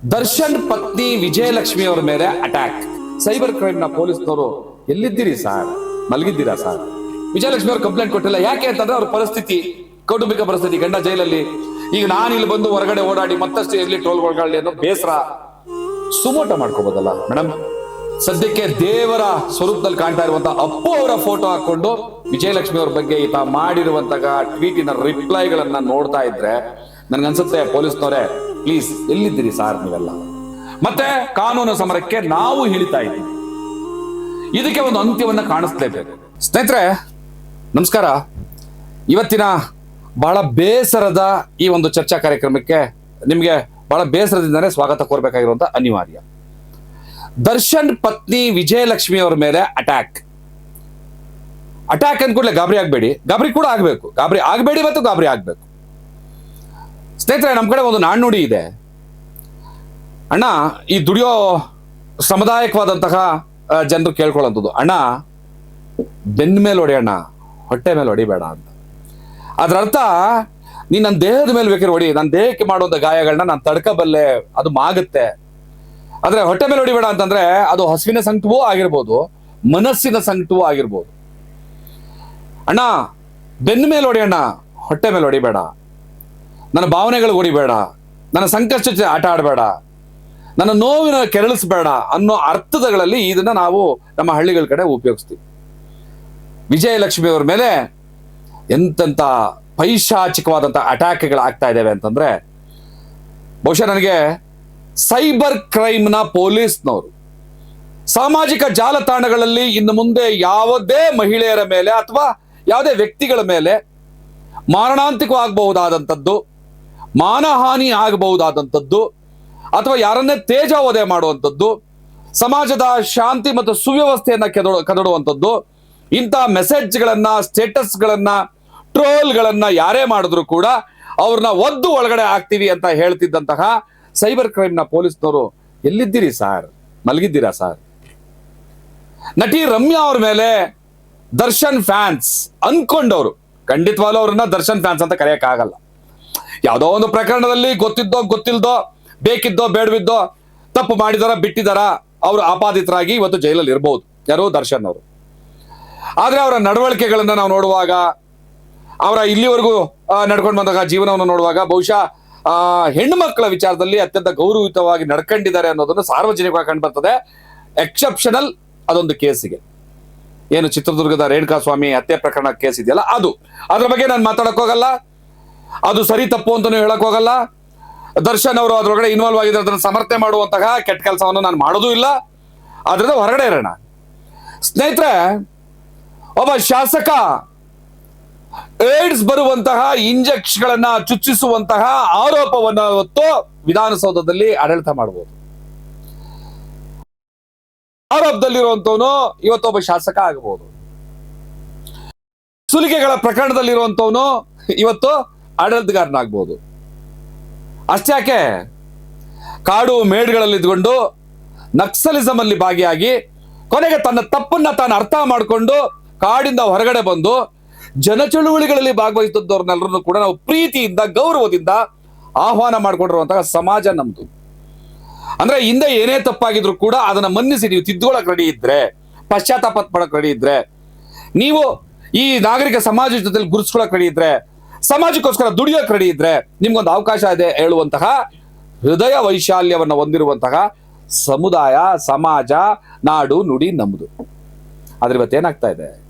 ದರ್ಶನ್, ಪತ್ನಿ ವಿಜಯಲಕ್ಷ್ಮಿ ಅವರ ಮೇಲೆ ಅಟ್ಯಾಕ್ ಸೈಬರ್ ಕ್ರೈಮ್ನ ಪೊಲೀಸ್ನವರು ಎಲ್ಲಿದ್ದೀರಿ ಸರ್ ಮಲಗಿದ್ದೀರಾ ಸರ್ ವಿಜಯಲಕ್ಷ್ಮಿ ಅವರು ಕಂಪ್ಲೇಂಟ್ ಕೊಟ್ಟಿಲ್ಲ. ಯಾಕೆ ಅಂತಂದ್ರೆ ಅವ್ರ ಪರಿಸ್ಥಿತಿ, ಕೌಟುಂಬಿಕ ಪರಿಸ್ಥಿತಿ, ಗಂಡ ಜೈಲಲ್ಲಿ. ಈಗ ನಾನು ಇಲ್ಲಿ ಬಂದು ಹೊರಗಡೆ ಓಡಾಡಿ ಮತ್ತಷ್ಟು ಎಲ್ಲಿ ಟೋಲ್ಗೊಳ್ಳಿ ಅನ್ನೋ ಬೇಸರ. ಸುಮೋಟ ಮಾಡ್ಕೋಬೋದಲ್ಲ ಮೇಡಮ್ ಸದ್ಯಕ್ಕೆ ದೇವರ ಸ್ವರೂಪದಲ್ಲಿ ಕಾಣ್ತಾ ಇರುವಂತ ಅಪ್ಪು ಅವರ ಫೋಟೋ ಹಾಕೊಂಡು ವಿಜಯಲಕ್ಷ್ಮಿ ಅವ್ರ ಬಗ್ಗೆ ಈತ ಮಾಡಿರುವಂತಹ ಟ್ವೀಟಿನ ರಿಪ್ಲೈಗಳನ್ನ ನೋಡ್ತಾ ಇದ್ರೆ, ನನ್ಗನ್ಸುತ್ತೆ ಪೊಲೀಸ್ನವರೇ ಪ್ಲೀಸ್ ಎಲ್ಲಿದ್ದೀರಿ ಸಾರ್ ನೀವೆಲ್ಲ? ಮತ್ತೆ ಕಾನೂನು ಸಮರಕ್ಕೆ ನಾವು ಹಿಡಿತಾ ಇದ್ದೀವಿ. ಇದಕ್ಕೆ ಒಂದು ಅಂತ್ಯವನ್ನ ಕಾಣಿಸ್ಲೇಬೇಕು. ಸ್ನೇಹಿತರೆ, ನಮಸ್ಕಾರ. ಇವತ್ತಿನ ಬಹಳ ಬೇಸರದ ಈ ಒಂದು ಚರ್ಚಾ ಕಾರ್ಯಕ್ರಮಕ್ಕೆ ನಿಮಗೆ ಬಹಳ ಬೇಸರದಿಂದನೇ ಸ್ವಾಗತ ಕೋರ್ಬೇಕಾಗಿರುವಂತ ಅನಿವಾರ್ಯ. ದರ್ಶನ್ ಪತ್ನಿ ವಿಜಯಲಕ್ಷ್ಮಿ ಅವರ ಮೇಲೆ ಅಟ್ಯಾಕ್ ಅಟ್ಯಾಕ್ ಅಂದ್ಕೂಡಲೇ ಗಾಬರಿ ಆಗಬೇಡಿ. ಗಾಬರಿ ಕೂಡ ಆಗಬೇಕು. ಗಾಬರಿ ಆಗಬೇಡಿ ಮತ್ತು ಗಾಬರಿ ಆಗಬೇಕು. ಸ್ನೇಹಿತರೆ ನಮ್ಮ ಕಡೆ ಒಂದು ನಾಣ್ಣುಡಿ ಇದೆ. ಅಣ್ಣ, ಈ ದುಡಿಯೋ ಸಮುದಾಯಕವಾದಂತಹ ಜನರು ಕೇಳ್ಕೊಳ್ಳೋಂಥದ್ದು. ಅಣ್ಣ ಬೆನ್ನ ಮೇಲೆ ಹೊಡೆಯಣ್ಣ ಹೊಟ್ಟೆ ಮೇಲೆ ಹೊಡಿಬೇಡ ಅಂತ. ಅದರ ಅರ್ಥ ನೀನ್ ನನ್ನ ದೇಹದ ಮೇಲೆ ಬೇಕಾದ್ರೆ ಹೊಡಿ ನನ್ನ ದೇಹಕ್ಕೆ ಮಾಡುವಂತ ಗಾಯಗಳನ್ನ ನಾನು ತಡ್ಕಬಲ್ಲೆ, ಅದು ಮಾಗುತ್ತೆ. ಆದರೆ ಹೊಟ್ಟೆ ಮೇಲೆ ಹೊಡಿಬೇಡ ಅಂತಂದ್ರೆ, ಅದು ಹಸುವಿನ ಸಂಕಟವೂ ಆಗಿರ್ಬೋದು, ಮನಸ್ಸಿನ ಸಂಕಟವೂ ಆಗಿರ್ಬೋದು. ಅಣ್ಣ ಬೆನ್ನ ಮೇಲೆ ಹೊಡೆಯಣ್ಣ ಹೊಟ್ಟೆ ಮೇಲೆ ಹೊಡಿಬೇಡ. ನನ್ನ ಭಾವನೆಗಳು ಹೊಡಿಬೇಡ ನನ್ನ ಸಂಕಷ್ಟ ಆಟ ಆಡಬೇಡ. ನನ್ನ ನೋವಿನ ಕೆರಳಿಸ್ಬೇಡ ಅನ್ನೋ ಅರ್ಥದಗಳಲ್ಲಿ ಇದನ್ನ ನಾವು ನಮ್ಮ ಹಳ್ಳಿಗಳ ಕಡೆ ಉಪಯೋಗಿಸ್ತೀವಿ. ವಿಜಯಲಕ್ಷ್ಮಿ ಅವರ ಮೇಲೆ ಎಂತೆಂಥ ಪೈಶಾಚಿಕವಾದಂಥ ಅಟ್ಯಾಕ್ಗಳು ಆಗ್ತಾ ಇದ್ದಾವೆ ಅಂತಂದ್ರೆ, ಬಹುಶಃ ನನಗೆ ಸೈಬರ್ ಕ್ರೈಮ್ನ ಪೊಲೀಸ್ನವರು, ಸಾಮಾಜಿಕ ಜಾಲತಾಣಗಳಲ್ಲಿ ಇನ್ನು ಮುಂದೆ ಯಾವುದೇ ಮಹಿಳೆಯರ ಮೇಲೆ ಅಥವಾ ಯಾವುದೇ ವ್ಯಕ್ತಿಗಳ ಮೇಲೆ ಮಾರಣಾಂತಿಕವಾಗಬಹುದಾದಂಥದ್ದು ಮಾನಹಾನಿ ಆಗಬಹುದಾದಂಥದ್ದು ಅಥವಾ ಯಾರನ್ನೇ ತೇಜಾವಧೆ ಮಾಡುವಂಥದ್ದು, ಸಮಾಜದ ಶಾಂತಿ ಮತ್ತು ಸುವ್ಯವಸ್ಥೆಯನ್ನು ಕೆದೊ ಕದಡುವಂಥದ್ದು, ಇಂಥ ಮೆಸೇಜ್ಗಳನ್ನ, ಸ್ಟೇಟಸ್ಗಳನ್ನ, ಟ್ರೋಲ್ಗಳನ್ನ ಯಾರೇ ಮಾಡಿದ್ರು ಕೂಡ ಅವ್ರನ್ನ ಒದ್ದು ಒಳಗಡೆ ಹಾಕ್ತೀವಿ ಅಂತ ಹೇಳ್ತಿದ್ದಂತಹ ಸೈಬರ್ ಕ್ರೈಮ್ನ ಪೊಲೀಸ್ನವರು ಎಲ್ಲಿದ್ದೀರಿ ಸಾರ್? ಮಲಗಿದ್ದೀರಾ ಸಾರ್? ನಟಿ ರಮ್ಯಾ ಅವ್ರ ಮೇಲೆ ದರ್ಶನ್ ಫ್ಯಾನ್ಸ್ ಅನ್ಕೊಂಡವರು ಖಂಡಿತವಾಗ್ಲೂ ಅವ್ರನ್ನ ದರ್ಶನ್ ಫ್ಯಾನ್ಸ್ ಅಂತ ಕರೆಯಕ್ಕಾಗಲ್ಲ. ಯಾವುದೋ ಒಂದು ಪ್ರಕರಣದಲ್ಲಿ ಗೊತ್ತಿದ್ದೋ ಗೊತ್ತಿಲ್ದೋ, ಬೇಕಿದ್ದೋ ಬೇಡವಿದ್ದೋ ತಪ್ಪು ಮಾಡಿದಾರ, ಬಿಟ್ಟಿದಾರ, ಅವರು ಆಪಾದಿತರಾಗಿ ಇವತ್ತು ಜೈಲಲ್ಲಿ ಇರಬಹುದು ಯಾರು? ದರ್ಶನ್ ಅವರು. ಆದರೆ ಅವರ ನಡವಳಿಕೆಗಳನ್ನು ನಾವು ನೋಡುವಾಗ, ಅವರ ಇಲ್ಲಿವರೆಗೂ ನಡ್ಕೊಂಡು ಬಂದಾಗ, ಜೀವನವನ್ನು ನೋಡುವಾಗ ಬಹುಶಃ ಹೆಣ್ಣು ಮಕ್ಕಳ ವಿಚಾರದಲ್ಲಿ ಅತ್ಯಂತ ಗೌರವಯುತವಾಗಿ ನಡ್ಕೊಂಡಿದ್ದಾರೆ ಅನ್ನೋದನ್ನು ಸಾರ್ವಜನಿಕವಾಗಿ ಕಂಡು ಬರ್ತದೆ. ಎಕ್ಸೆಪ್ಷನಲ್ ಅದೊಂದು ಕೇಸಿಗೆ ಏನು ಚಿತ್ರದುರ್ಗದ ರೇಣುಕಾ ಸ್ವಾಮಿ ಹತ್ಯೆ ಪ್ರಕರಣ ಕೇಸ್ ಇದೆಯಲ್ಲ? ಅದು. ಅದ್ರ ಬಗ್ಗೆ ನಾನು ಮಾತಾಡಕ್ ಹೋಗಲ್ಲ ಅದು ಸರಿ ತಪ್ಪು ಅಂತಾನೂ ಹೇಳಕ್ ಹೋಗಲ್ಲ. ದರ್ಶನ್ ಅವರು ಅದ್ರೊಳಗಡೆ ಇನ್ವಾಲ್ವ್ ಆಗಿದ್ರೆ ಅದನ್ನು ಸಮರ್ಥನೆ ಮಾಡುವಂತಹ ಕೆಟ್ಟ ಕೆಲಸವನ್ನು ನಾನು ಮಾಡೋದೂ ಇಲ್ಲ. ಅದರಿಂದ ಹೊರಗಡೆ ಇರೋಣ. ಸ್ನೇಹಿತರೆ, ಒಬ್ಬ ಶಾಸಕ ಏಡ್ಸ್ ಬರುವಂತಹ ಇಂಜೆಕ್ಷನ್ಗಳನ್ನ ಚುಚ್ಚಿಸುವಂತಹ ಆರೋಪವನ್ನು ಹೊತ್ತು ವಿಧಾನಸೌಧದಲ್ಲಿ ಆಡಳಿತ ಮಾಡಬಹುದು ಆರೋಪದಲ್ಲಿರುವಂತವನು ಇವತ್ತೊಬ್ಬ ಶಾಸಕ ಆಗಬಹುದು ಸುಲಿಗೆಗಳ ಪ್ರಕರಣದಲ್ಲಿರುವಂತವನು ಇವತ್ತು ಆಡಳಿತಗಾರನಾಗ್ಬೋದು. ಅಷ್ಟ್ಯಾಕೆ ಕಾಡು ಮೇಡುಗಳಲ್ಲಿ ಇದ್ಕೊಂಡು ನಕ್ಸಲಿಸಮ್ ಭಾಗಿಯಾಗಿ ಕೊನೆಗೆ ತನ್ನ ತಪ್ಪನ್ನ ತಾನು ಅರ್ಥ ಮಾಡಿಕೊಂಡು ಕಾಡಿಂದ ಹೊರಗಡೆ ಬಂದು ಜನ ಚಳುವಳಿಗಳಲ್ಲಿ ಭಾಗವಹಿಸಿದ್ದವ್ರನ್ನೆಲ್ಲರನ್ನು ಕೂಡ ನಾವು ಪ್ರೀತಿಯಿಂದ, ಗೌರವದಿಂದ ಆಹ್ವಾನ ಮಾಡಿಕೊಂಡಿರುವಂತಹ ಸಮಾಜ ನಮ್ದು. ಅಂದ್ರೆ ಹಿಂದೆ ಏನೇ ತಪ್ಪಾಗಿದ್ರು ಕೂಡ ಅದನ್ನ ಮನ್ನಿಸಿ ನೀವು ತಿದ್ದುಕೊಳ್ಳಕ್ ರೆಡಿ ಇದ್ರೆ, ಪಶ್ಚಾತ್ತಾಪ ಪಡಕ್ ರೆಡಿ ಇದ್ರೆ, ನೀವು ಈ ನಾಗರಿಕ ಸಮಾಜ ಜೊತೆ ಗುರುಸ್ಕೊಳಕ್ ರೆಡಿ ಇದ್ರೆ ಸಮಾಜಕ್ಕೋಸ್ಕರ ದುಡಿಯೋಕ್ ರೆಡಿ ಇದ್ರೆ ನಿಮ್ಗೊಂದು ಅವಕಾಶ ಇದೆ ಹೇಳುವಂತಹ ಹೃದಯ ವೈಶಾಲ್ಯವನ್ನು ಹೊಂದಿರುವಂತಹ ಸಮುದಾಯ, ಸಮಾಜ, ನಾಡು, ನುಡಿ, ನಮ್ಮದು. ಆದ್ರೆ ಇವತ್ತೇನಾಗ್ತಾ ಇದೆ?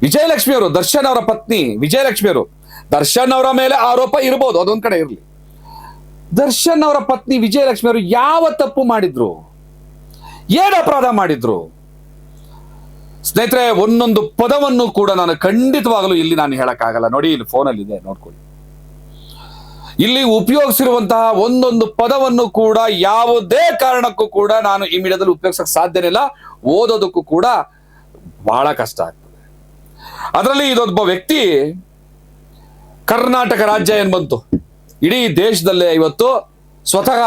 ವಿಜಯಲಕ್ಷ್ಮಿ ಅವರು, ದರ್ಶನ್ ಅವರ ಪತ್ನಿ ವಿಜಯಲಕ್ಷ್ಮಿ ಅವರು, ದರ್ಶನ್ ಅವರ ಮೇಲೆ ಆರೋಪ ಇರಬಹುದು ಅದೊಂದ್ ಕಡೆ ಇರಲಿ. ದರ್ಶನ್ ಅವರ ಪತ್ನಿ ವಿಜಯಲಕ್ಷ್ಮಿ ಅವರು ಯಾವ ತಪ್ಪು ಮಾಡಿದ್ರು? ಏನು ಅಪರಾಧ ಮಾಡಿದ್ರು? ಸ್ನೇಹಿತರೆ, ಒಂದೊಂದು ಪದವನ್ನು ಕೂಡ ನಾನು ಖಂಡಿತವಾಗಲೂ ಇಲ್ಲಿ ನಾನು ಹೇಳಕ್ಕಾಗಲ್ಲ. ನೋಡಿ, ಇಲ್ಲಿ ಫೋನಲ್ಲಿ ಇದೆ, ನೋಡ್ಕೊಳ್ಳಿ. ಇಲ್ಲಿ ಉಪಯೋಗಿಸಿರುವಂತಹ ಒಂದೊಂದು ಪದವನ್ನು ಕೂಡ ಯಾವುದೇ ಕಾರಣಕ್ಕೂ ಕೂಡ ನಾನು ಈ ಮೀಡಿಯಾದಲ್ಲಿ ಉಪಯೋಗಿಸಕ್ ಸಾಧ್ಯನೇ ಇಲ್ಲ. ಓದೋದಕ್ಕೂ ಕೂಡ ಬಹಳ ಕಷ್ಟ ಆಗ್ತದೆ. ಅದರಲ್ಲಿ ಇದೊಬ್ಬ ವ್ಯಕ್ತಿ ಕರ್ನಾಟಕ ರಾಜ್ಯ ಏನ್ ಬಂತು? ಇಡೀ ದೇಶದಲ್ಲೇ ಇವತ್ತು ಸ್ವತಃ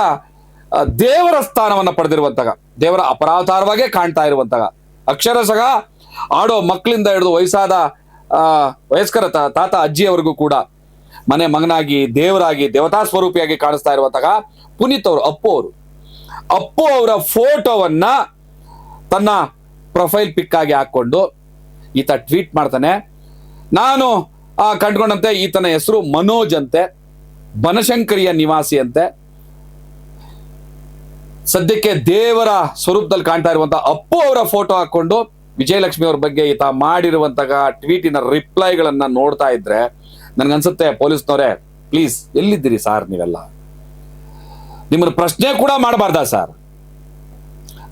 ದೇವರ ಸ್ಥಾನವನ್ನ ಪಡೆದಿರುವಂತಹ ದೇವರ ಅಪರಾಧಾರವಾಗೇ ಕಾಣ್ತಾ ಇರುವಂತಹ ಅಕ್ಷರಶಃ ಆಡೋ ಮಕ್ಕಳಿಂದ ಹಿಡಿದು ವಯಸ್ಸಾದ ವಯಸ್ಕರ ತಾತ ಅಜ್ಜಿಯವರೆಗೂ ಕೂಡ ಮನೆ ಮಗನಾಗಿ ದೇವರಾಗಿ ದೇವತಾ ಸ್ವರೂಪಿಯಾಗಿ ಕಾಣಿಸ್ತಾ ಇರುವಂತಹ ಪುನೀತ್ ಅವರು ಅಪ್ಪು ಅವರು. ಅಪ್ಪು ಅವರ ಫೋಟೋವನ್ನ ತನ್ನ ಪ್ರೊಫೈಲ್ ಪಿಕ್ ಆಗಿ ಹಾಕೊಂಡು ಈತ ಟ್ವೀಟ್ ಮಾಡ್ತಾನೆ. ನಾನು ಆ, ಕಂಡ್ಕೊಂಡಂತೆ ಈತನ ಹೆಸರು ಮನೋಜ್ ಅಂತೆ ಬನಶಂಕರಿಯ ನಿವಾಸಿ ಅಂತೆ. ಸದ್ಯಕ್ಕೆ ದೇವರ ಸ್ವರೂಪದಲ್ಲಿ ಕಾಣ್ತಾ ಇರುವಂತಹ ಅಪ್ಪು ಅವರ ಫೋಟೋ ಹಾಕೊಂಡು ವಿಜಯಲಕ್ಷ್ಮಿ ಅವ್ರ ಬಗ್ಗೆ ಈತ ಮಾಡಿರುವಂತಹ ಟ್ವೀಟಿನ ರಿಪ್ಲೈಗಳನ್ನ ನೋಡ್ತಾ ಇದ್ರೆ ನನಗನ್ಸುತ್ತೆ ಪೊಲೀಸ್ನವರೇ ಪ್ಲೀಸ್ ಎಲ್ಲಿದ್ದೀರಿ ಸಾರ್ ನೀವೆಲ್ಲ? ನಿಮ್ಮನ್ನ ಪ್ರಶ್ನೆ ಕೂಡ ಮಾಡಬಾರ್ದ ಸರ್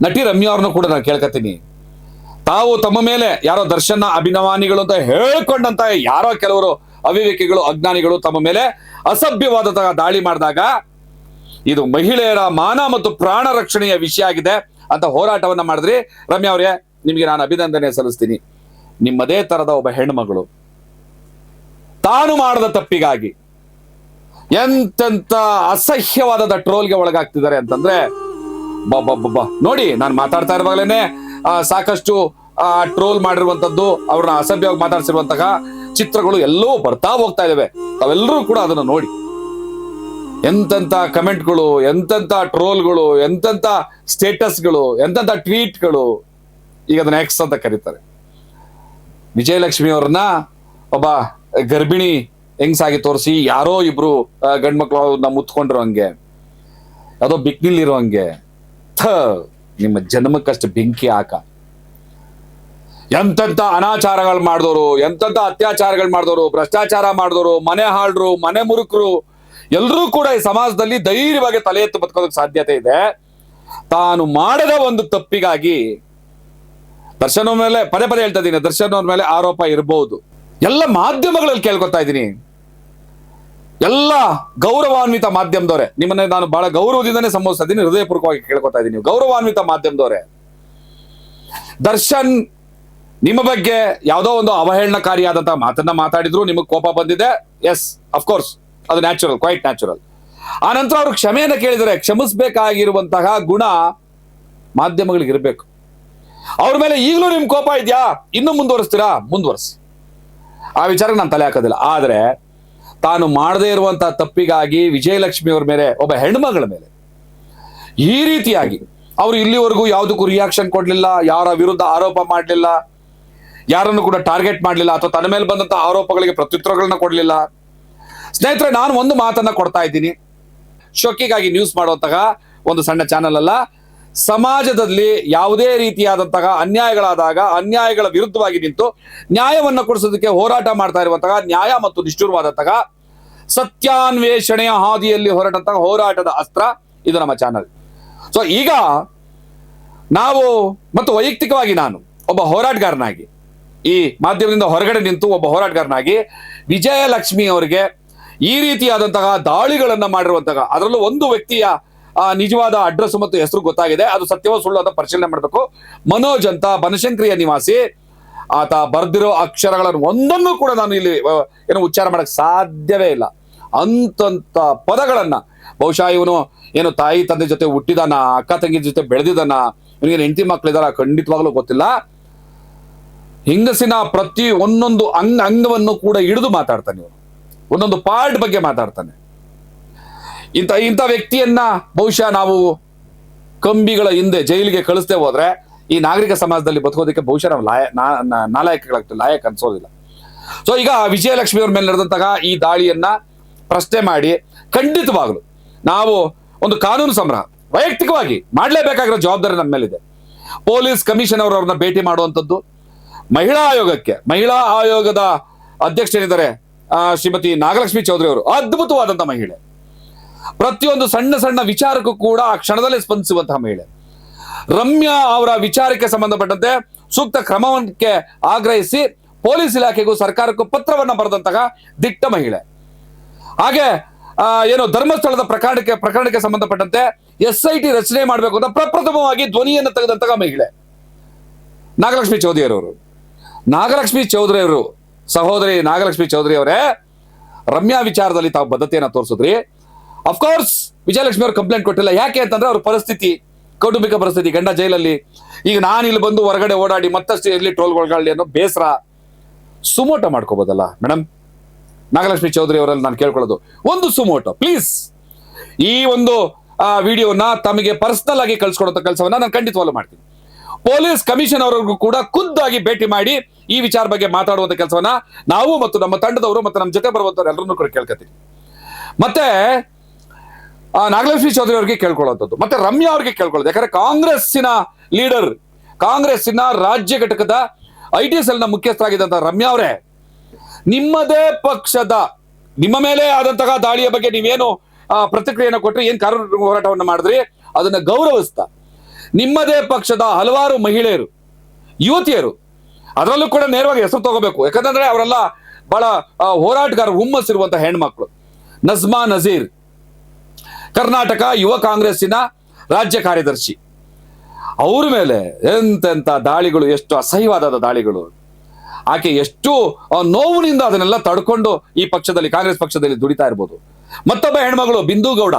ನಟಿ ರಮ್ಯಾ ಅವ್ರನ್ನ ಕೂಡ ನಾನು ಕೇಳ್ಕತೀನಿ ತಾವು ತಮ್ಮ ಮೇಲೆ ಯಾರೋ ದರ್ಶನ ಅಭಿನವಾನಿಗಳು ಅಂತ ಹೇಳ್ಕೊಂಡಂತ ಯಾರೋ ಕೆಲವರು ಅವಿವೇಕಿಗಳು, ಅಜ್ಞಾನಿಗಳು ತಮ್ಮ ಮೇಲೆ ಅಸಭ್ಯವಾದಂತಹ ದಾಳಿ ಮಾಡಿದಾಗ ಇದು ಮಹಿಳೆಯರ ಮಾನ ಮತ್ತು ಪ್ರಾಣ ರಕ್ಷಣೆಯ ವಿಷಯ ಆಗಿದೆ ಅಂತ ಹೋರಾಟವನ್ನ ಮಾಡಿದ್ರಿ. ರಮ್ಯಾ ಅವರೇ ನಿಮಗೆ ನಾನು ಅಭಿನಂದನೆ ಸಲ್ಲಿಸ್ತೀನಿ. ನಿಮ್ಮದೇ ತರದ ಒಬ್ಬ ಹೆಣ್ಮಗಳು. ತಾನು ಮಾಡದ ತಪ್ಪಿಗಾಗಿ ಎಂತೆಂತ ಅಸಹ್ಯವಾದ ಟ್ರೋಲ್ಗೆ ಒಳಗಾಗ್ತಿದ್ದಾರೆ ಅಂತಂದ್ರೆ ಬಾ ನೋಡಿ, ನಾನು ಮಾತಾಡ್ತಾ ಇರುವಾಗಲೇನೆ ಸಾಕಷ್ಟು ಟ್ರೋಲ್ ಮಾಡಿರುವಂತದ್ದು ಅವ್ರನ್ನ ಅಸಭ್ಯವಾಗಿ ಮಾತಾಡ್ಸಿರುವಂತಹ ಚಿತ್ರಗಳು ಎಲ್ಲೋ ಬರ್ತಾ ಹೋಗ್ತಾ ಇದಾವೆ. ತಾವೆಲ್ಲರೂ ಕೂಡ ಅದನ್ನ ನೋಡಿ. ಎಂತೆಂತ ಕಮೆಂಟ್ಗಳು ಎಂತೆಂತ ಟ್ರೋಲ್ಗಳು ಎಂತೆಂತ ಸ್ಟೇಟಸ್ಗಳು ಎಂತೆಂತ ಟ್ವೀಟ್ಗಳು ಈಗ ಅದನ್ನ ಎಕ್ಸ್ ಅಂತ ಕರೀತಾರೆ. ವಿಜಯಲಕ್ಷ್ಮಿ ಅವ್ರನ್ನ ಒಬ್ಬ ಗರ್ಭಿಣಿ ಹೆಂಗ್ಸಾಗಿ ತೋರಿಸಿ ಯಾರೋ ಇಬ್ರು ಗಂಡ್ಮಕ್ಳು ಅವ್ರನ್ನ ಮುತ್ಕೊಂಡಿರೋ ಹಂಗೆ, ಯಾವುದೋ ಬಿಕ್ನಿಲಿರೋ ಹಂಗೆ, ಥ, ನಿಮ್ಮ ಜನ್ಮಕ್ಕಷ್ಟು ಬೆಂಕಿ ಹಾಕ. ಎಂತೆಂಥ ಅನಾಚಾರಗಳು ಮಾಡಿದವರು ಎಂತೆಂತ ಅತ್ಯಾಚಾರಗಳು ಮಾಡಿದವರು ಭ್ರಷ್ಟಾಚಾರ ಮಾಡಿದವರು ಮನೆ ಹಾಳ್ರು, ಮನೆ ಮುರುಕರು ಎಲ್ಲರೂ ಕೂಡ ಈ ಸಮಾಜದಲ್ಲಿ ಧೈರ್ಯವಾಗಿ ತಲೆ ಎತ್ತು ಬದುಕೋದಕ್ಕೆ ಸಾಧ್ಯತೆ ಇದೆ. ತಾನು ಮಾಡದ ಒಂದು ತಪ್ಪಿಗಾಗಿ ದರ್ಶನ್ ಮೇಲೆ, ಪದೇ ಪದೇ ಹೇಳ್ತಾ ಇದ್ದೀನಿ ದರ್ಶನ್ ಅವ್ರ ಮೇಲೆ ಆರೋಪ ಇರಬಹುದು ಎಲ್ಲ ಮಾಧ್ಯಮಗಳಲ್ಲಿ ಕೇಳ್ಕೊತಾ ಇದ್ದೀನಿ. ಎಲ್ಲ ಗೌರವಾನ್ವಿತ ಮಾಧ್ಯಮದವರೇ, ನಿಮ್ಮನ್ನ ನಾನು ಬಹಳ ಗೌರವದಿಂದನೇ ಸಂಬೋಧಿಸ್ತಾ ಇದ್ದೀನಿ, ಹೃದಯಪೂರ್ವಕವಾಗಿ ಕೇಳ್ಕೊತಾ ಇದ್ದೀನಿ. ಗೌರವಾನ್ವಿತ ಮಾಧ್ಯಮದವರೇ, ದರ್ಶನ್ ನಿಮ್ಮ ಬಗ್ಗೆ ಯಾವುದೋ ಒಂದು ಅವಹೇಳನಕಾರಿಯಾದಂತಹ ಮಾತನ್ನ ಮಾತಾಡಿದ್ರು, ನಿಮಗೆ ಕೋಪ ಬಂದಿದೆ. ಎಸ್ ಅಫ್ಕೋರ್ಸ್ ಅದು ನ್ಯಾಚುರಲ್ ಕ್ವೈಟ್ ನ್ಯಾಚುರಲ್ ಆ ನಂತರ ಅವರು ಕ್ಷಮೆಯನ್ನ ಕೇಳಿದರೆ, ಕ್ಷಮಿಸಬೇಕಾಗಿರುವಂತಹ ಗುಣ ಮಾಧ್ಯಮಗಳಿಗೆ ಇರಬೇಕು. ಅವ್ರ ಮೇಲೆ ಈಗಲೂ ನಿಮ್ ಕೋಪ ಇದೆಯಾ? ಇನ್ನೂ ಮುಂದುವರಿಸ್ತೀರಾ? ಮುಂದುವರಿಸಿ. ಆ ವಿಚಾರಕ್ಕೆ ನಾನು ತಲೆ ಹಾಕೋದಿಲ್ಲ. ಆದ್ರೆ ತಾನು ಮಾಡದೇ ಇರುವಂತಹ ತಪ್ಪಿಗಾಗಿ ವಿಜಯಲಕ್ಷ್ಮಿ ಅವ್ರ ಮೇಲೆ, ಒಬ್ಬ ಹೆಣ್ಮಗಳ ಮೇಲೆ ಈ ರೀತಿಯಾಗಿ ಅವರು ಇಲ್ಲಿವರೆಗೂ ಯಾವುದಕ್ಕೂ ರಿಯಾಕ್ಷನ್ ಕೊಡ್ಲಿಲ್ಲ, ಯಾರ ವಿರುದ್ಧ ಆರೋಪ ಮಾಡಲಿಲ್ಲ, ಯಾರನ್ನು ಕೂಡ ಟಾರ್ಗೆಟ್ ಮಾಡಲಿಲ್ಲ, ಅಥವಾ ತನ್ನ ಮೇಲೆ ಬಂದಂತ ಆರೋಪಗಳಿಗೆ ಪ್ರತ್ಯುತ್ತರಗಳನ್ನ ಕೊಡಲಿಲ್ಲ. ಸ್ನೇಹಿತರೆ, ನಾನು ಒಂದು ಮಾತನ್ನ ಕೊಡ್ತಾ ಇದ್ದೀನಿ. ಶೋಕಿಗಾಗಿ ನ್ಯೂಸ್ ಮಾಡುವಂತಹ ಒಂದು ಸಣ್ಣ ಚಾನಲ್ ಅಲ್ಲ. ಸಮಾಜದಲ್ಲಿ ಯಾವುದೇ ರೀತಿಯಾದಂತಹ ಅನ್ಯಾಯಗಳಾದಾಗ, ಅನ್ಯಾಯಗಳ ವಿರುದ್ಧವಾಗಿ ನಿಂತು ನ್ಯಾಯವನ್ನು ಕೊಡಿಸೋದಕ್ಕೆ ಹೋರಾಟ ಮಾಡ್ತಾ ಇರುವಂತಹ ನ್ಯಾಯ ಮತ್ತು ನಿಷ್ಠುರವಾದಂತಹ ಸತ್ಯಾನ್ವೇಷಣೆಯ ಹಾದಿಯಲ್ಲಿ ಹೊರಟಂತಹ ಹೋರಾಟದ ಅಸ್ತ್ರ ಇದು ನಮ್ಮ ಚಾನಲ್. ಸೊ ಈಗ ನಾವು ಮತ್ತು ವೈಯಕ್ತಿಕವಾಗಿ ನಾನು ಒಬ್ಬ ಹೋರಾಟಗಾರನಾಗಿ, ಈ ಮಾಧ್ಯಮದಿಂದ ಹೊರಗಡೆ ನಿಂತು ಒಬ್ಬ ಹೋರಾಟಗಾರನಾಗಿ ವಿಜಯಲಕ್ಷ್ಮಿ ಅವರಿಗೆ ಈ ರೀತಿಯಾದಂತಹ ದಾಳಿಗಳನ್ನ ಮಾಡಿರುವಂತಹ, ಅದರಲ್ಲೂ ಒಂದು ವ್ಯಕ್ತಿಯ ಆ, ನಿಜವಾದ ಅಡ್ರೆಸ್ ಮತ್ತು ಹೆಸರು ಗೊತ್ತಾಗಿದೆ. ಅದು ಸತ್ಯವೋ ಸುಳ್ಳು ಅಂತ ಪರಿಶೀಲನೆ ಮಾಡಬೇಕು. ಮನೋಜ್ ಅಂತ ಬನಶಂಕರಿಯ ನಿವಾಸಿ. ಆತ ಬರ್ದಿರೋ ಅಕ್ಷರಗಳನ್ನು ಒಂದನ್ನು ಕೂಡ ನಾನು ಇಲ್ಲಿ ಏನು ಉಚ್ಚಾರ ಮಾಡಕ್ ಸಾಧ್ಯವೇ ಇಲ್ಲ. ಅಂತಂತ ಪದಗಳನ್ನ ಬಹುಶಃ ಇವನು ಏನು ತಾಯಿ ತಂದೆ ಜೊತೆ ಹುಟ್ಟಿದಾನ ಅಕ್ಕ ತಂಗಿ ಜೊತೆ ಬೆಳೆದಿದ್ದಾನ ಇವನಿಗೆ ಹೆಂಡತಿ ಮಕ್ಕಳಿದಾರ ಖಂಡಿತವಾಗ್ಲೂ ಗೊತ್ತಿಲ್ಲ. ಹಿಂಗಸಿನ ಪ್ರತಿ ಒಂದೊಂದು ಅಂಗ ಅಂಗವನ್ನು ಕೂಡ ಹಿಡಿದು ಮಾತಾಡ್ತಾನೆ ಇವನು. ಒಂದೊಂದು ಪಾರ್ಟ್ ಬಗ್ಗೆ ಮಾತಾಡ್ತಾನೆ. ಇಂಥ ಇಂಥ ವ್ಯಕ್ತಿಯನ್ನ ಬಹುಶಃ ನಾವು ಕಂಬಿಗಳ ಹಿಂದೆ ಜೈಲಿಗೆ ಕಳಿಸ್ತೇ ಹೋದ್ರೆ ಈ ನಾಗರಿಕ ಸಮಾಜದಲ್ಲಿ ಬದುಕೋದಕ್ಕೆ ಬಹುಶಃ ನಾವು ಲಾಯ, ನಾ- ನಾ- ನಾಲಾಯಕಗಳಾಗ್ತೀವಿ, ಲಾಯಕ್ ಅನ್ಸೋದಿಲ್ಲ. ಸೊ ಈಗ ವಿಜಯಲಕ್ಷ್ಮಿ ಅವ್ರ ಮೇಲೆ ನಡೆದಂತಹ ಈ ದಾಳಿಯನ್ನ ಪ್ರಶ್ನೆ ಮಾಡಿ ಖಂಡಿತವಾಗ್ಲು ನಾವು ಒಂದು ಕಾನೂನು ಸಂಗ್ರಹ ವೈಯಕ್ತಿಕವಾಗಿ ಮಾಡಲೇಬೇಕಾಗಿರೋ ಜವಾಬ್ದಾರಿ ನಮ್ಮ ಮೇಲಿದೆ. ಪೊಲೀಸ್ ಕಮಿಷನ್ ಅವ್ರನ್ನ ಭೇಟಿ ಮಾಡುವಂಥದ್ದು, ಮಹಿಳಾ ಆಯೋಗಕ್ಕೆ, ಮಹಿಳಾ ಆಯೋಗದ ಅಧ್ಯಕ್ಷರಿದ್ದಾರೆ ಶ್ರೀಮತಿ ನಾಗಲಕ್ಷ್ಮಿ ಚೌಧರಿ ಅವರು, ಅದ್ಭುತವಾದಂಥ ಮಹಿಳೆ. ಪ್ರತಿಯೊಂದು ಸಣ್ಣ ಸಣ್ಣ ವಿಚಾರಕ್ಕೂ ಕೂಡ ಆ ಕ್ಷಣದಲ್ಲೇ ಸ್ಪಂದಿಸುವಂತಹ ಮಹಿಳೆ. ರಮ್ಯಾ ಅವರ ವಿಚಾರಕ್ಕೆ ಸಂಬಂಧಪಟ್ಟಂತೆ ಸೂಕ್ತ ಕ್ರಮಕ್ಕೆ ಆಗ್ರಹಿಸಿ ಪೊಲೀಸ್ ಇಲಾಖೆಗೂ ಸರ್ಕಾರಕ್ಕೂ ಪತ್ರವನ್ನ ಬರೆದಂತಹ ದಿಟ್ಟ ಮಹಿಳೆ. ಹಾಗೆ ಏನು ಧರ್ಮಸ್ಥಳದ ಪ್ರಕರಣಕ್ಕೆ ಪ್ರಕರಣಕ್ಕೆ ಸಂಬಂಧಪಟ್ಟಂತೆ ಎಸ್ ಐ ಟಿ ರಚನೆ ಮಾಡಬೇಕು ಅಂತ ಪ್ರಪ್ರಥಮವಾಗಿ ಧ್ವನಿಯನ್ನು ತೆಗೆದಂತಹ ಮಹಿಳೆ. ನಾಗಲಕ್ಷ್ಮಿ ಚೌಧರಿ ಅವರು ನಾಗಲಕ್ಷ್ಮಿ ಚೌಧರಿ ಅವರು ಸಹೋದರಿ ನಾಗಲಕ್ಷ್ಮಿ ಚೌಧರಿ ಅವರೇ ರಮ್ಯಾ ವಿಚಾರದಲ್ಲಿ ತಾವು ಬದ್ಧತೆಯನ್ನು ತೋರಿಸಿದ್ರಿ. ಅಫ್ಕೋರ್ಸ್ ವಿಜಯಲಕ್ಷ್ಮಿ ಅವರು ಕಂಪ್ಲೇಂಟ್ ಕೊಟ್ಟಿಲ್ಲ. ಯಾಕೆ ಅಂತಂದ್ರೆ ಅವ್ರ ಪರಿಸ್ಥಿತಿ, ಕೌಟುಂಬಿಕ ಪರಿಸ್ಥಿತಿ, ಗಂಡ ಜೈಲಲ್ಲಿ. ಈಗ ನಾನು ಇಲ್ಲಿ ಬಂದು ಹೊರಗಡೆ ಓಡಾಡಿ ಮತ್ತಷ್ಟು ಎಲ್ಲಿ ಟ್ರೋಲ್ಗೊಳಗಾಳಿ ಅನ್ನೋ ಬೇಸರ ಸುಮೋಟ ಮಾಡ್ಕೋಬೋದಲ್ಲ ಮೇಡಮ್ ನಾಗಲಕ್ಷ್ಮಿ ಚೌಧರಿ ಅವರಲ್ಲಿ ನಾನು ಕೇಳ್ಕೊಳ್ಳೋದು. ಒಂದು ಸುಮೋಟೋ ಪ್ಲೀಸ್ ಈ ಒಂದು ವಿಡಿಯೋನ ತಮಗೆ ಪರ್ಸನಲ್ ಆಗಿ ಕಳ್ಸಿಕೊಡೋ ಕೆಲಸವನ್ನ ನಾನು ಖಂಡಿತವಾಗ್ಲೂ ಮಾಡ್ತೀನಿ. ಪೊಲೀಸ್ ಕಮಿಷನ್ ಅವರಿಗೂ ಕೂಡ ಖುದ್ದಾಗಿ ಭೇಟಿ ಮಾಡಿ ಈ ವಿಚಾರ ಬಗ್ಗೆ ಮಾತಾಡುವಂತ ಕೆಲಸವನ್ನ ನಾವು ಮತ್ತು ನಮ್ಮ ತಂಡದವರು ಮತ್ತು ನಮ್ಮ ಜೊತೆ ಬರುವಂತವ್ರು ಎಲ್ಲರನ್ನೂ ಕೂಡ ಕೇಳ್ಕೊತೀವಿ ಮತ್ತೆ ನಾಗಲಕ್ಷ್ಮಿ ಚೌಧರಿ ಅವರಿಗೆ ಕೇಳ್ಕೊಳ್ಳುವಂಥದ್ದು. ಮತ್ತೆ ರಮ್ಯಾ ಅವರಿಗೆ ಕೇಳ್ಕೊಳ್ಳೋದು. ಯಾಕಂದ್ರೆ ಕಾಂಗ್ರೆಸ್ಸಿನ ಲೀಡರ್ ಕಾಂಗ್ರೆಸ್ಸಿನ ರಾಜ್ಯ ಘಟಕದ ಐ ಟಿ ಎಸ್ ಎಲ್ನ ಮುಖ್ಯಸ್ಥರಾಗಿದ್ದಂತ ರಮ್ಯಾ ಅವರೇ ನಿಮ್ಮದೇ ಪಕ್ಷದ ನಿಮ್ಮ ಮೇಲೆ ಆದಂತಹ ದಾಳಿಯ ಬಗ್ಗೆ ನೀವೇನು ಆ, ಪ್ರತಿಕ್ರಿಯೆಯನ್ನು ಕೊಟ್ಟರೆ ಏನ್ ಕಾನೂನು ಹೋರಾಟವನ್ನು ಮಾಡಿದ್ರಿ ಅದನ್ನ ಗೌರವಿಸ್ತಾ. ನಿಮ್ಮದೇ ಪಕ್ಷದ ಹಲವಾರು ಮಹಿಳೆಯರು ಯುವತಿಯರು ಅದರಲ್ಲೂ ಕೂಡ ನೇರವಾಗಿ ಹೆಸರು ತಗೋಬೇಕು. ಯಾಕಂದ್ರೆ ಅವರೆಲ್ಲ ಬಹಳ ಆ, ಹೋರಾಟಗಾರ ಹುಮ್ಮಸ್ಸಿರುವಂತಹ ಹೆಣ್ಮಕ್ಳು. ನಜ್ಮಾ ನಜೀರ್ ಕರ್ನಾಟಕ ಯುವ ಕಾಂಗ್ರೆಸ್ಸಿನ ರಾಜ್ಯ ಕಾರ್ಯದರ್ಶಿ. ಅವ್ರ ಮೇಲೆ ಎಂತೆಂತ ದಾಳಿಗಳು, ಎಷ್ಟು ಅಸಹ್ಯವಾದ ದಾಳಿಗಳು. ಆಕೆ ಎಷ್ಟು ನೋವಿನಿಂದ ಅದನ್ನೆಲ್ಲ ತಡ್ಕೊಂಡು ಈ ಪಕ್ಷದಲ್ಲಿ, ಕಾಂಗ್ರೆಸ್ ಪಕ್ಷದಲ್ಲಿ ದುಡಿತಾ ಇರ್ಬೋದು. ಮತ್ತೊಬ್ಬ ಹೆಣ್ಮಗಳು ಬಿಂದು ಗೌಡ.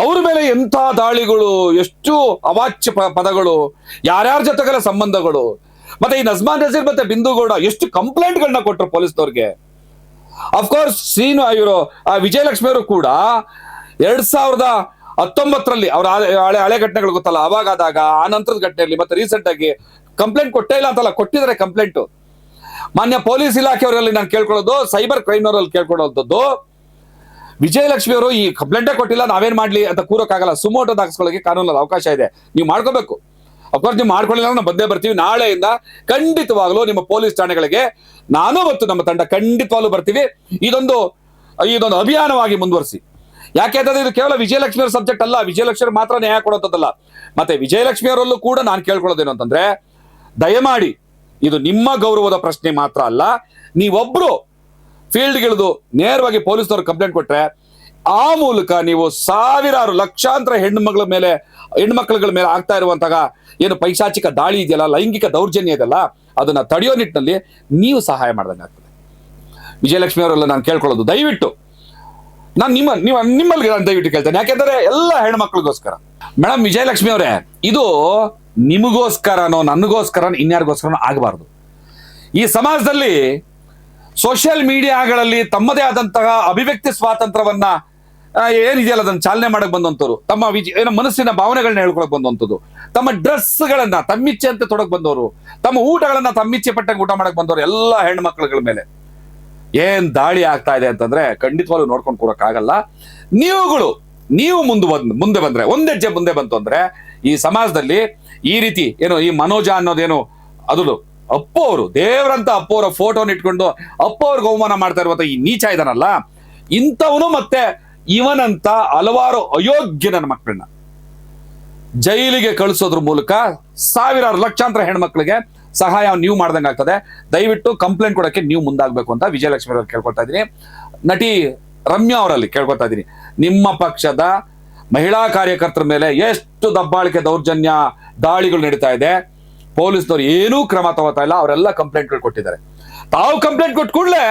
ಅವ್ರ ಮೇಲೆ ಎಂಥ ದಾಳಿಗಳು, ಎಷ್ಟು ಅವಾಚ್ಯ ಪದಗಳು, ಯಾರ್ಯಾರ ಜೊತೆಗೆಲ್ಲ ಸಂಬಂಧಗಳು. ಮತ್ತೆ ಈ ನಜ್ಮಾನ್ ನಜೀರ್ ಮತ್ತೆ ಬಿಂದು ಗೌಡ ಎಷ್ಟು ಕಂಪ್ಲೇಂಟ್ಗಳನ್ನ ಕೊಟ್ಟರು ಪೊಲೀಸ್ನವ್ರಿಗೆ. ಅಫ್ಕೋರ್ಸ್ ಸೀನು, ಇವರು ವಿಜಯಲಕ್ಷ್ಮಿ ಅವರು ಕೂಡ ಎರಡ್ ಸಾವಿರದ ಹತ್ತೊಂಬತ್ತರಲ್ಲಿ ಅವ್ರ ಹಳೆ ಹಳೆ ಘಟನೆಗಳು ಗೊತ್ತಲ್ಲ, ಅವಾಗಾದಾಗ, ಆ ನಂತರದ ಘಟನೆಯಲ್ಲಿ ಮತ್ತೆ ರೀಸೆಂಟ್ ಆಗಿ ಕಂಪ್ಲೇಂಟ್ ಕೊಟ್ಟೇ ಇಲ್ಲ ಅಂತಲ್ಲ, ಕೊಟ್ಟಿದ್ದಾರೆ ಕಂಪ್ಲೇಂಟ್ ಮಾನ್ಯ ಪೊಲೀಸ್ ಇಲಾಖೆಯವರಲ್ಲಿ ನಾನು ಕೇಳ್ಕೊಳ್ಳೋದು ಸೈಬರ್ ಕ್ರೈಮ್ ಅವರಲ್ಲಿ ಕೇಳ್ಕೊಳ್ಳೋಂಥದ್ದು. ವಿಜಯಲಕ್ಷ್ಮಿ ಅವರು ಈ ಕಂಪ್ಲೇಂಟೇ ಕೊಟ್ಟಿಲ್ಲ, ನಾವೇನ್ ಮಾಡ್ಲಿ ಅಂತ ಕೂರೋಕ್ಕಾಗಲ್ಲ. ಸುಮೋಟೋ ದಾಖಲಿಸ್ಕೊಳ್ಳೋಕೆ ಕಾನೂನಲ್ಲಿ ಅವಕಾಶ ಇದೆ. ನೀವು ಮಾಡ್ಕೋಬೇಕು. ಅಫ್ಕೋರ್ಸ್ ನೀವು ಮಾಡ್ಕೊಳ್ಳಿಲ್ಲ ನಾವು ಬಂದೇ ಬರ್ತೀವಿ. ನಾಳೆಯಿಂದ ಖಂಡಿತವಾಗ್ಲೂ ನಿಮ್ಮ ಪೊಲೀಸ್ ಠಾಣೆಗಳಿಗೆ ನಾನು ಮತ್ತು ನಮ್ಮ ತಂಡ ಖಂಡಿತವಾಗ್ಲೂ ಬರ್ತೀವಿ. ಇದೊಂದು ಇದೊಂದು ಅಭಿಯಾನವಾಗಿ ಮುಂದುವರಿಸಿ. ಯಾಕೆ ಅಂತಂದ್ರೆ ಇದು ಕೇವಲ ವಿಜಯಲಕ್ಷ್ಮಿ ಅವರ ಸಬ್ಜೆಕ್ಟ್ ಅಲ್ಲ. ವಿಜಯಲಕ್ಷ್ಮಿ ಮಾತ್ರ ನ್ಯಾಯ ಕೊಡೋದಲ್ಲ ಮತ್ತೆ ವಿಜಯಲಕ್ಷ್ಮಿ ಅವರಲ್ಲೂ ಕೂಡ ನಾನು ಕೇಳ್ಕೊಳ್ಳೋದೇನು ಅಂತಂದ್ರೆ, ದಯಮಾಡಿ, ಇದು ನಿಮ್ಮ ಗೌರವದ ಪ್ರಶ್ನೆ ಮಾತ್ರ ಅಲ್ಲ. ನೀವೊಬ್ರು ಫೀಲ್ಡ್ಗಿಳಿದು ನೇರವಾಗಿ ಪೊಲೀಸ್ನವ್ರು ಕಂಪ್ಲೇಂಟ್ ಕೊಟ್ರೆ, ಆ ಮೂಲಕ ನೀವು ಸಾವಿರಾರು ಲಕ್ಷಾಂತರ ಹೆಣ್ಮಗಳ ಮೇಲೆ, ಹೆಣ್ಮಕ್ಳುಗಳ ಮೇಲೆ ಆಗ್ತಾ ಇರುವಂತಹ ಏನು ಪೈಶಾಚಿಕ ದಾಳಿ ಇದೆಯಲ್ಲ, ಲೈಂಗಿಕ ದೌರ್ಜನ್ಯ ಇದೆಯಲ್ಲ, ಅದನ್ನ ತಡೆಯೋ ನಿಟ್ಟಿನಲ್ಲಿ ನೀವು ಸಹಾಯ ಮಾಡ್ದಂಗೆ ಆಗ್ತದೆ. ವಿಜಯಲಕ್ಷ್ಮಿ ಅವರೆಲ್ಲ ನಾನು ಕೇಳ್ಕೊಳ್ಳೋದು. ದಯವಿಟ್ಟು ನಾನು ನಿಮ್ಮ ನಿಮ್ಮ ನಿಮ್ಮಲ್ಲಿ ದಯವಿಟ್ಟು ಕೇಳ್ತೇನೆ. ಯಾಕೆಂದ್ರೆ ಎಲ್ಲ ಹೆಣ್ಮಕ್ಳಿಗೋಸ್ಕರ. ಮೇಡಮ್ ವಿಜಯಲಕ್ಷ್ಮಿ ಅವರೇ, ಇದು ನಿಮಗೋಸ್ಕರನೋ ನನಗೋಸ್ಕರ ಇನ್ಯಾರಿಗೋಸ್ಕರನೋ ಆಗಬಾರ್ದು. ಈ ಸಮಾಜದಲ್ಲಿ ಸೋಷಿಯಲ್ ಮೀಡಿಯಾಗಳಲ್ಲಿ ತಮ್ಮದೇ ಆದಂತಹ ಅಭಿವ್ಯಕ್ತಿ ಸ್ವಾತಂತ್ರ್ಯವನ್ನ ಏನಿದೆಯಲ್ಲ ಅದನ್ನು ಚಾಲನೆ ಮಾಡಕ್ ಬಂದಂಥವ್ರು, ತಮ್ಮ ವಿಜ, ಏನೋ ಮನಸ್ಸಿನ ಭಾವನೆಗಳನ್ನ ಹೇಳ್ಕೊಳಕ್ ಬಂದಂಥದ್ದು, ತಮ್ಮ ಡ್ರೆಸ್ಗಳನ್ನ ತಮ್ಮಿಚ್ಛೆ ಅಂತ ತೊಡಕ್ ಬಂದವರು, ತಮ್ಮ ಊಟಗಳನ್ನ ತಮ್ಮಿಚ್ಛೆ ಪಟ್ಟಂಗೆ ಊಟ ಮಾಡಕ್ ಬಂದವರು ಎಲ್ಲ ಹೆಣ್ಮಕ್ಳುಗಳ ಮೇಲೆ. ಏನ್ ದಾಳಿ ಆಗ್ತಾ ಇದೆ ಅಂತಂದ್ರೆ ಖಂಡಿತವಾಗ್ಲೂ ನೋಡ್ಕೊಂಡು ಕೂರಕ್ಕಾಗಲ್ಲ ನೀವುಗಳು, ನೀವು ಮುಂದೆ ಬಂದ್, ಮುಂದೆ ಬಂದ್ರೆ ಒಂದೆಜ್ಜೆ ಮುಂದೆ ಬಂತು ಅಂದ್ರೆ, ಈ ಸಮಾಜದಲ್ಲಿ ಈ ರೀತಿ ಏನು, ಈ ಮನೋಜ ಅನ್ನೋದೇನು ಅದು ಅಪ್ಪು ಅವರು, ದೇವರಂತ ಅಪ್ಪು ಅವರ ಫೋಟೋನ ಇಟ್ಕೊಂಡು ಅಪ್ಪು ಅವ್ರಿಗೆ ಅವಮಾನ ಮಾಡ್ತಾ ಇರುವಂತ ಈ ನೀಚ ಇದನ್ನಲ್ಲ ಇಂಥವನು ಮತ್ತೆ ಇವನಂತ ಹಲವಾರು ಅಯೋಗ್ಯ ನನ್ನ ಮಕ್ಕಳನ್ನ ಜೈಲಿಗೆ ಕಳಿಸೋದ್ರ ಮೂಲಕ ಸಾವಿರಾರು ಲಕ್ಷಾಂತರ ಹೆಣ್ಮಕ್ಳಿಗೆ ಸಹಾಯ ನೀವು ಮಾಡ್ದಂಗೆ ಆಗ್ತದೆ. ದಯವಿಟ್ಟು ಕಂಪ್ಲೇಂಟ್ ಕೊಡಕ್ಕೆ ನೀವು ಮುಂದಾಗಬೇಕು ಅಂತ ವಿಜಯಲಕ್ಷ್ಮಿ ಅವ್ರಲ್ಲಿ ಕೇಳ್ಕೊಳ್ತಾ ಇದ್ದೀನಿ. ನಟಿ ರಮ್ಯಾ ಅವರಲ್ಲಿ ಕೇಳ್ಕೊತಾ ಇದ್ದೀನಿ. ನಿಮ್ಮ ಪಕ್ಷದ ಮಹಿಳಾ ಕಾರ್ಯಕರ್ತರ ಮೇಲೆ ಎಷ್ಟು ದಬ್ಬಾಳಿಕೆ ದೌರ್ಜನ್ಯ ದಾಳಿಗಳು ನಡೀತಾ ಇದೆ, ಪೊಲೀಸ್ನವ್ರು ಏನೂ ಕ್ರಮ ತಗೋತಾ ಇಲ್ಲ, ಅವರೆಲ್ಲ ಕಂಪ್ಲೇಂಟ್ಗಳು ಕೊಟ್ಟಿದ್ದಾರೆ. ತಾವು ಕಂಪ್ಲೇಂಟ್ ಕೊಟ್ಟ ಕೂಡಲೇ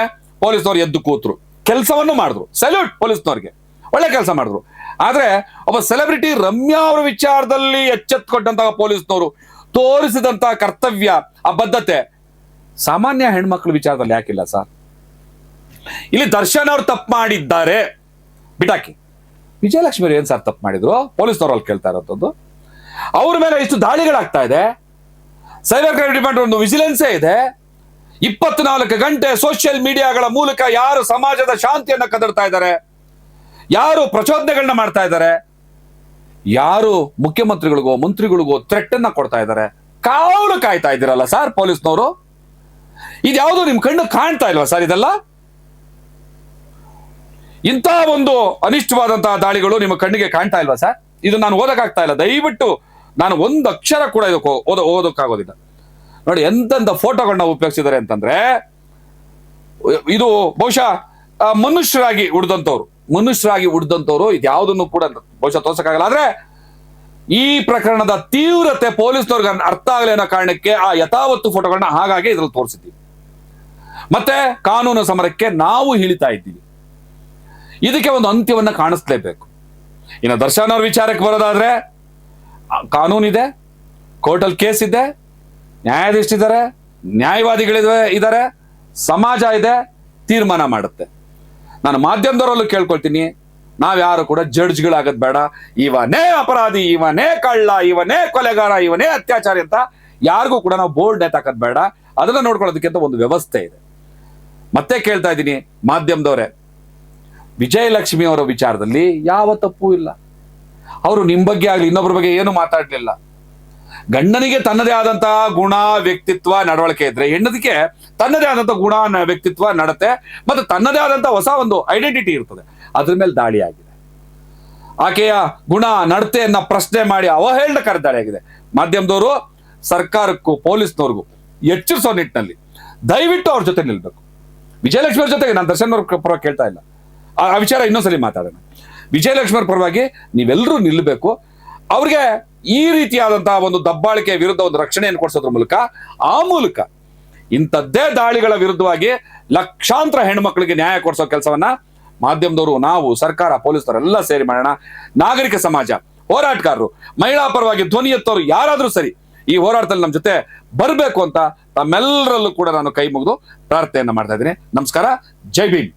ಪೊಲೀಸ್ನವ್ರು ಎದ್ದು ಕೂತ್ರು. ಕೆಲಸವನ್ನು ಮಾಡಿದ್ರು. ಸೆಲ್ಯೂಟ್ ಪೊಲೀಸ್ನವ್ರಿಗೆ. ಒಳ್ಳೆ ಕೆಲಸ ಮಾಡಿದ್ರು. ಆದ್ರೆ ಒಬ್ಬ ಸೆಲೆಬ್ರಿಟಿ ರಮ್ಯಾ ಅವರ ವಿಚಾರದಲ್ಲಿ ಎಚ್ಚೆತ್ಕೊಂಡಂತಹ ಪೊಲೀಸ್ನವರು ತೋರಿಸಿದಂತಹ ಕರ್ತವ್ಯ ಆ ಸಾಮಾನ್ಯ ಹೆಣ್ಮಕ್ಳ ವಿಚಾರದಲ್ಲಿ ಯಾಕಿಲ್ಲ ಸರ್? ಇಲ್ಲಿ ದರ್ಶನ್ ಅವ್ರು ತಪ್ಪು ಮಾಡಿದ್ದಾರೆ. ಬಿಟಾಕಿ. ವಿಜಯಲಕ್ಷ್ಮಿ ಏನ್ ಸರ್ ತಪ್ಪು ಮಾಡಿದ್ರು? ಪೊಲೀಸ್ನವ್ರು ಅಲ್ಲಿ ಕೇಳ್ತಾ ಇರೋದು ಅವ್ರ ಮೇಲೆ ಇಷ್ಟು ದಾಳಿಗಳಾಗ್ತಾ ಇದೆ. ಸೈಬರ್ ಕ್ರೈಮ್ ಡಿಪಾರ್ಟ್ಮೆಂಟ್ ಒಂದು ವಿಜಿಲೆನ್ಸೇ ಇದೆ. ಇಪ್ಪತ್ನಾಲ್ಕು ಗಂಟೆ ಸೋಷಿಯಲ್ ಮೀಡಿಯಾಗಳ ಮೂಲಕ ಯಾರು ಸಮಾಜದ ಶಾಂತಿಯನ್ನು ಕದಡ್ತಾ ಇದ್ದಾರೆ? ಯಾರು ಪ್ರಚೋದನೆಗಳನ್ನ ಮಾಡ್ತಾ ಇದ್ದಾರೆ? ಯಾರು ಮುಖ್ಯಮಂತ್ರಿಗಳಿಗೋ, ಮಂತ್ರಿಗಳಿಗೋ ಥ್ರೆಟ್ ಅನ್ನ ಕೊಡ್ತಾ ಇದ್ದಾರೆ? ಕಾವಲು ಕಾಯ್ತಾ ಇದ್ದೀರಲ್ಲ ಸರ್ ಪೊಲೀಸ್ನವರು? ಇದ್ಯಾವುದು ನಿಮ್ ಕಣ್ಣು ಕಾಣ್ತಾ ಇಲ್ವಾ ಸರ್ ಇದೆಲ್ಲ? ಇಂಥ ಒಂದು ಅನಿಷ್ಟವಾದಂತಹ ದಾಳಿಗಳು ನಿಮ್ಮ ಕಣ್ಣಿಗೆ ಕಾಣ್ತಾ ಇಲ್ವಾ ಸರ್ ಇದು ನಾನು ಓದಕ್ಕಾಗ್ತಾ ಇಲ್ಲ. ದಯವಿಟ್ಟು ನಾನು ಒಂದು ಅಕ್ಷರ ಕೂಡ ಇದಕ್ಕೆ ಓದ, ಓದಕ್ಕಾಗೋದಿಲ್ಲ. ನೋಡಿ ಎಂತೆಂಥ ಫೋಟೋಗಳನ್ನ ಉಪಯೋಗಿಸಿದ್ದಾರೆ ಅಂತಂದ್ರೆ, ಇದು ಬಹುಶಃ ಮನುಷ್ಯರಾಗಿ ಉಳಿದಂಥವ್ರು. ಮನುಷ್ಯರಾಗಿ ಉಳಿದಂಥವ್ರು ಇದ್ಯಾವುದನ್ನು ಕೂಡ ಬಹುಶಃ ತೋರ್ಸಕ್ಕಾಗಲ್ಲ. ಆದ್ರೆ ಈ ಪ್ರಕರಣದ ತೀವ್ರತೆ ಪೊಲೀಸ್ನವ್ರಿಗೆ ಅರ್ಥ ಆಗಲಿ ಅನ್ನೋ ಕಾರಣಕ್ಕೆ ಆ ಯಥಾವತ್ತು ಫೋಟೋಗಳನ್ನ ಹಾಗಾಗಿ ಇದ್ರಲ್ಲಿ ತೋರಿಸಿದ್ದೀವಿ. ಮತ್ತೆ ಕಾನೂನು ಸಮರಕ್ಕೆ ನಾವು ಇಳಿತಾ ಇದ್ದೀವಿ. ಇದಕ್ಕೆ ಒಂದು ಅಂತ್ಯವನ್ನ ಕಾಣಿಸ್ಲೇಬೇಕು. ಇನ್ನು ದರ್ಶನ್ ಅವ್ರ ವಿಚಾರಕ್ಕೆ ಬರೋದಾದ್ರೆ ಕಾನೂನಿದೆ ಕೋರ್ಟಲ್ ಕೇಸ್ ಇದೆ, ನ್ಯಾಯಾಧೀಶರಿದ್ದಾರೆ ನ್ಯಾಯವಾದಿಗಳಿದ ಇದ್ದಾರೆ, ಸಮಾಜ ಇದೆ, ತೀರ್ಮಾನ ಮಾಡುತ್ತೆ. ನಾನು ಮಾಧ್ಯಮದವರಲ್ಲೂ ಕೇಳ್ಕೊಳ್ತೀನಿ. ನಾವ್ಯಾರು ಕೂಡ ಜಡ್ಜ್ಗಳಾಗದ್ ಬೇಡ. ಇವನೇ ಅಪರಾಧಿ, ಇವನೇ ಕಳ್ಳ, ಇವನೇ ಕೊಲೆಗಾರ, ಇವನೇ ಅತ್ಯಾಚಾರಿ ಅಂತ ಯಾರಿಗೂ ಕೂಡ ನಾವು ಬೋರ್ಡ್ ನೇತಾಕದ್ ಬೇಡ. ಅದನ್ನ ನೋಡ್ಕೊಳ್ಳೋದಕ್ಕಿಂತ ಒಂದು ವ್ಯವಸ್ಥೆ ಇದೆ. ಮತ್ತೆ ಕೇಳ್ತಾ ಇದ್ದೀನಿ, ಮಾಧ್ಯಮದವರೇ, ವಿಜಯಲಕ್ಷ್ಮಿ ಅವರ ವಿಚಾರದಲ್ಲಿ ಯಾವ ತಪ್ಪು ಇಲ್ಲ. ಅವರು ನಿಮ್ ಬಗ್ಗೆ ಆಗ್ಲಿ ಇನ್ನೊಬ್ಬರ ಬಗ್ಗೆ ಏನು ಮಾತಾಡ್ಲಿಲ್ಲ. ಗಂಡನಿಗೆ ತನ್ನದೇ ಆದಂತಹ ಗುಣ, ವ್ಯಕ್ತಿತ್ವ, ನಡವಳಿಕೆ ಇದ್ರೆ ಹೆಣ್ಣದಕ್ಕೆ ತನ್ನದೇ ಆದಂತಹ ಗುಣ ವ್ಯಕ್ತಿತ್ವ ನಡತೆ ಮತ್ತೆ ತನ್ನದೇ ಆದಂತಹ ಹೊಸ ಒಂದು ಐಡೆಂಟಿಟಿ ಇರ್ತದೆ. ಅದ್ರ ಮೇಲೆ ದಾಳಿ ಆಗಿದೆ. ಆಕೆಯ ಗುಣ ನಡತೆಯನ್ನ ಪ್ರಶ್ನೆ ಮಾಡಿ ಅವಹೇಳನಕರ ದಾಳಿ ಆಗಿದೆ. ಮಾಧ್ಯಮದವರು, ಸರ್ಕಾರಕ್ಕೂ, ಪೊಲೀಸ್ನವ್ರಿಗೂ ಎಚ್ಚರಿಸೋ ನಿಟ್ಟಿನಲ್ಲಿ ದಯವಿಟ್ಟು ಅವ್ರ ಜೊತೆ ನಿಲ್ಬೇಕು. ವಿಜಯಲಕ್ಷ್ಮಿ ಅವ್ರ ಜೊತೆಗೆ, ನಾನು ದರ್ಶನ್ ಅವ್ರ ಪರವಾಗಿ ಕೇಳ್ತಾ ಇಲ್ಲ. ಆ ಆ ವಿಚಾರ ಇನ್ನೊಂದ್ಸಲಿ ಮಾತಾಡೋಣ. ವಿಜಯಲಕ್ಷ್ಮಿ ಅವ್ರ ಪರವಾಗಿ ನೀವೆಲ್ಲರೂ ನಿಲ್ಲಬೇಕು ಅವ್ರಿಗೆ ಈ ರೀತಿಯಾದಂತಹ ಒಂದು ದಬ್ಬಾಳಿಕೆ ವಿರುದ್ಧ ಒಂದು ರಕ್ಷಣೆಯನ್ನು ಕೊಡಿಸೋದ್ರ ಮೂಲಕ, ಆ ಮೂಲಕ ಇಂಥದ್ದೇ ದಾಳಿಗಳ ವಿರುದ್ಧವಾಗಿ ಲಕ್ಷಾಂತರ ಹೆಣ್ಮಕ್ಳಿಗೆ ನ್ಯಾಯ ಕೊಡಿಸೋ ಕೆಲಸವನ್ನ ಮಾಧ್ಯಮದವರು, ನಾವು, ಸರ್ಕಾರ ಪೊಲೀಸರೆಲ್ಲ ಸೇರಿ ಮಾಡೋಣ. ನಾಗರಿಕ ಸಮಾಜ, ಹೋರಾಟಗಾರರು, ಮಹಿಳಾ ಪರವಾಗಿ ಧ್ವನಿ ಎತ್ತವರು ಯಾರಾದರೂ ಸರಿ ಈ ಹೋರಾಟದಲ್ಲಿ ನಮ್ಮ ಜೊತೆ ಬರಬೇಕು ಅಂತ ತಮ್ಮೆಲ್ಲರಲ್ಲೂ ಕೂಡ ನಾನು ಕೈ ಮುಗಿದು ಪ್ರಾರ್ಥನೆಯನ್ನು ಮಾಡ್ತಾ ಇದ್ದೀನಿ. ನಮಸ್ಕಾರ, ಜೈ ಭೀಮ್.